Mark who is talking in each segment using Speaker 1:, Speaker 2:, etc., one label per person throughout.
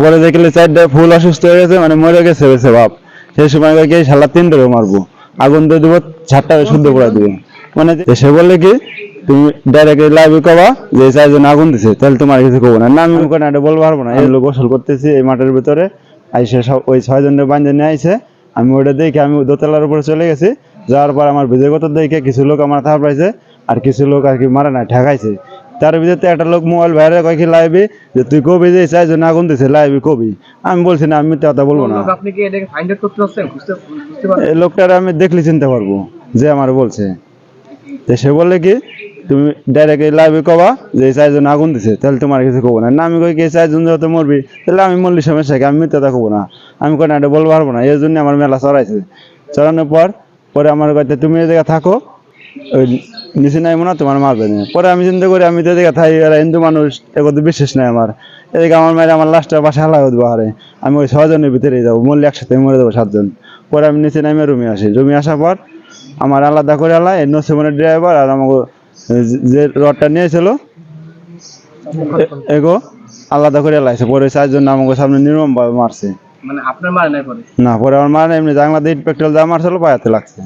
Speaker 1: পরে দেখলে চারটা ফুল অসুস্থ হয়ে গেছে মানে মরে গেছে গেছে বাপ। সেই সময় কি শালা তিনটারও মারবো। আগুন দিয়ে দেবো ঝাড়টা শুদ্ধ করে দেবো। মানে সে বললে কি তুমি ডাইরেক্ট লাইভে কবা যে চারজন আগুন দিছে তাহলে তোমার কিছু কবো না। আমি ওখানে এটা বলব পারব না। এই লোক গোসল করতেছি এই মাঠের ভিতরে। আইসে সব ওই ছয় জনের বান্ধে নিয়ে আইসে। আমি ওটা দেখে আমি দোতলার উপরে চলে গেছি। যাওয়ার পর আমার বিজয় কথা দেখে কিছু লোক আমার থাপ পাইছে আর কিছু লোক আর কি মারা না ঠেকাইছে। তার ভিতরে একটা লোক মোবাইল বাইরে কয় কি লাইভে যে তুই কবি যে চারজন আগুন দিছে লাইভে কবি। আমি বলছি না আমি কথা বলব না।
Speaker 2: আপনি কি এটাকে ফাইন্ড আউট করতে পারছেন বুঝতে বুঝতে পারছেন
Speaker 1: এই লোকটার আমি দেখলে চিনতে পারব যে আমার বলছে। তো সে বলে কি তুমি ডাইরেক্ট লাইভে কবা যে এই চারজন আগুন দিছে তাহলে তোমার কিছু কবো না। আমি কই কি এই চারজন যত মরবি তাহলে আমি মরলি সমস্যা কি? আমি মিথ্যা কবো না। আমি কোনো এটা বলব পারব না। এই জন্য আমার মেলা চড়াইছে। চড়ানোর পর পরে আমার কাছে তুমি এই জায়গায় থাকো ওই নিচে নাই মনে হয় তোমার মারবে না পরে আমি চিন্তা করি, আমি তো এদিকে থাই হিন্দু মানুষ এগোতে বিশ্বাস নাই আমার। এদিকে আমার মায়ের আমার লাস্টটা বাসা হালা দেবো হারে। আমি ওই ছজনের ভিতরে যাব, মরলে একসাথে মরে দেবো সাতজন। পরে আমি নিচে নামে রুমে আসি। রুমে আসার পর আমার আলাদা করে আলা এই নসিমনের ড্রাইভার আর আমাকে যে- রডটা নিয়েছিল এগো, আলাদা করে লাইছে পরে চারজন আমাকে সামনে নির্মম ভাবে মারছে।
Speaker 2: মানে আপনার মারে নাই পরে?
Speaker 1: না পরে আমার এমনি জাংলা দিয়ে পেট্রোল যা মারছিল পায়াতে লাগছে।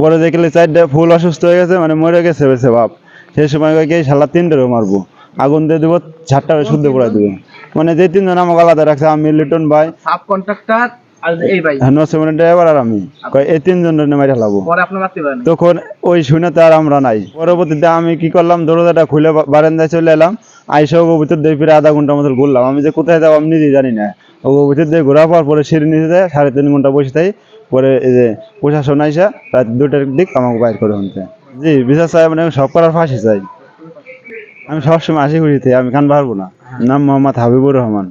Speaker 1: পরে দেখলে চারটা ফুল অসুস্থ হয়ে গেছে মানে মরে গেছে বেছে বাপ। সেই সময় কয় শালা তিনটারও মারবো। আগুন দিয়ে দেবো ঝাড়টা শুদ্ধ করে দেবো। মানে যে তিনজন আমাকে আলাদা রাখছে আমি লিটন ভাই।
Speaker 2: সাব কন্ট্রাক্টর
Speaker 1: তখন ওই শুনে তো আর আমরা নাই। পরবর্তীতে আমি কি করলাম দরজাটা খুলে বারান্দায় চলে এলাম। আইসা ওগো ভিতর দিয়ে ফিরে আধা ঘণ্টার মতো ঘুরলাম। আমি যে কোথায় যাব আমি নিজেই জানি না। ভিতর দিয়ে ঘোরা পাওয়ার পরে সিঁড়ি নিচে যায়, সাড়ে তিন ঘণ্টা বসে থাই পরে এই যে প্রশাসন আইসা, রাত দুটার দিক আমাকে বাইর করে আনতে। জি, বিচার সাহেব মানে সব করার ফাঁসি চাই। আমি সবসময় আসি খুঁজিতে আমি কান পারব না। নাম মোহাম্মদ হাবিবুর রহমান।